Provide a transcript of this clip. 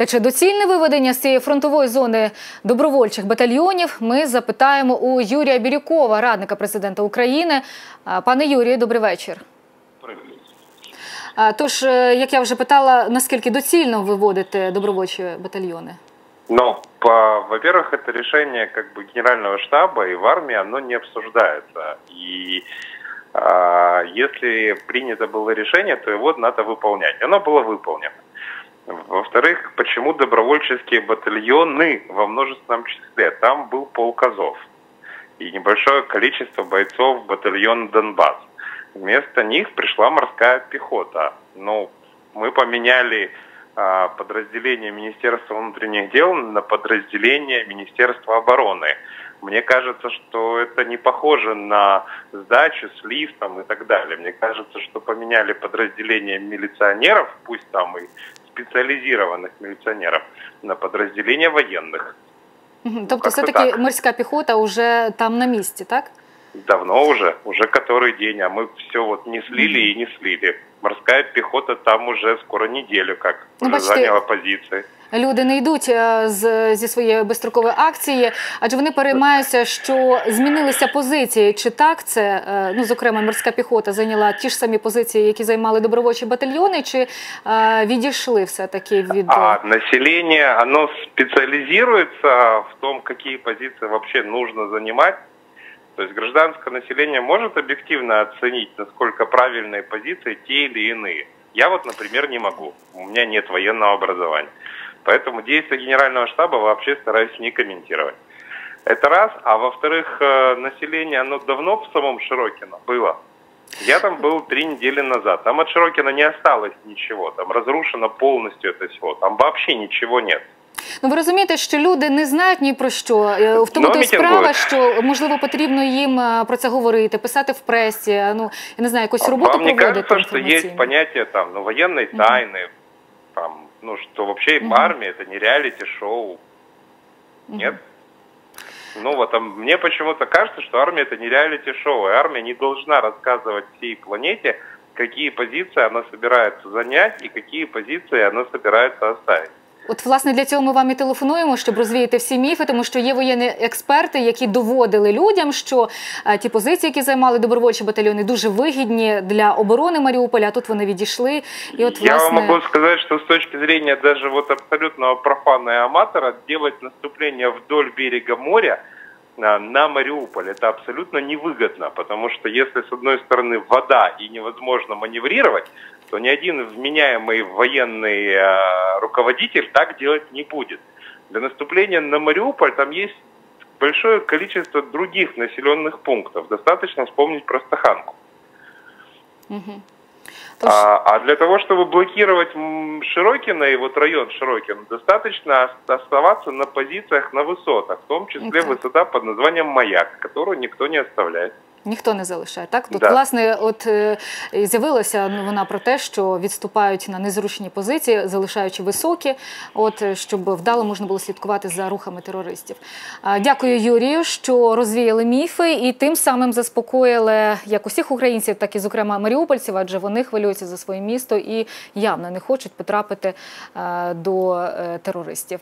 Та чи доцільне виведення з цієї фронтової зони добровольчих батальйонів? Ми запитаємо у Юрія Бірюкова, радника президента України. А, Пане Юрію, добрий вечір. А, Тож, е, як я вже питала, наскільки доцільно виводити добровольчі батальйони? Ну, по, во-первых, это решение как бы генерального штаба и в армии оно не обсуждается. И а, если принято было решение, то его надо выполнять. Оно было выполнено. Во-вторых, почему добровольческие батальоны во множественном числе? Там был полк Азов и небольшое количество бойцов батальона Донбасс. Вместо них пришла морская пехота. Ну, мы поменяли а, подразделение Министерства внутренних дел на подразделение Министерства обороны. Мне кажется, что это не похоже на сдачу с лифтом и так далее. Мне кажется, что поменяли подразделение милиционеров, пусть там и специализированных милиционеров, на подразделение военных. Мгм. Тобто, как-то все-таки так. морська піхота вже там на місці, так? Давно уже, уже который день, а мы все вот не слили и не слили. Морская пехота там уже скоро неделю как Ну, уже почти. заняла позиции. Люди не йдуть е, з, зі своєї безстрокової акції, адже вони переймаються, що змінилися позиції. Чи так це, е, ну зокрема, морська піхота зайняла ті ж самі позиції, які займали добровольчі батальйони, чи е, відійшли все таки від А население, оно специализируется в том, какие позиции вообще нужно занимать. То есть гражданское население может объективно оценить, насколько правильные позиции те или иные. Я вот, например, не могу. У меня нет военного образования. Поэтому действия генерального штаба вообще стараюсь не комментировать. Это раз. А во-вторых, э, население, оно давно в самом Широкино было. Я там был три недели назад. Там от Широкина не осталось ничего. Там разрушено полностью это все. Там вообще ничего нет. ну ви розумієте, що люди не знають ні про що. Е, В тому Ну, то й мітингують. справа, що можливо потрібно їм е, про це говорити, писати в пресі. е, Ну я не знаю, якусь роботу Вам не проводити кажется, что есть інформаційну? понятие там, ну, военной тайны, там, ну, что вообще Мгм. армия это не реалити-шоу? Нет? Ну вот, а мне почему-то кажется, что армия это не реалити-шоу, и армия не должна рассказывать всей планете, какие позиции она собирается занять и какие позиции она собирается оставить. От, власне, для цього ми вам і телефонуємо, щоб розвіяти всі міфи, тому що є воєнні експерти, які доводили людям, що е, ті позиції, які займали добровольчі батальйони, дуже вигідні для оборони Маріуполя. А тут вони відійшли. І от Я власне вам могу сказать, что с точки зрения даже вот абсолютного профана и аматора делать наступление вдоль берега моря а, на Мариуполь это абсолютно невыгодно, потому что если с одной стороны вода и невозможно маневрировать, то ни один вменяемый военный а, руководитель так делать не будет. Для наступления на Мариуполь там есть большое количество других населенных пунктов. Достаточно вспомнить про Стаханку. А, а для того, чтобы блокировать м, Широкино и вот район Широкино, достаточно ос- оставаться на позициях на высотах, в том числе Так. высота под названием Маяк, которую никто не оставляет. Ніхто не залишає. Так тут Да. власне, от е, з'явилася новина про те, що відступають на незручні позиції, залишаючи високі, от щоб вдало можна було слідкувати за рухами терористів. А, Дякую, Юрію, що розвіяли міфи і тим самим заспокоїли як усіх українців, так і зокрема маріупольців, адже вони хвилюються за своє місто і явно не хочуть потрапити е, до е, терористів.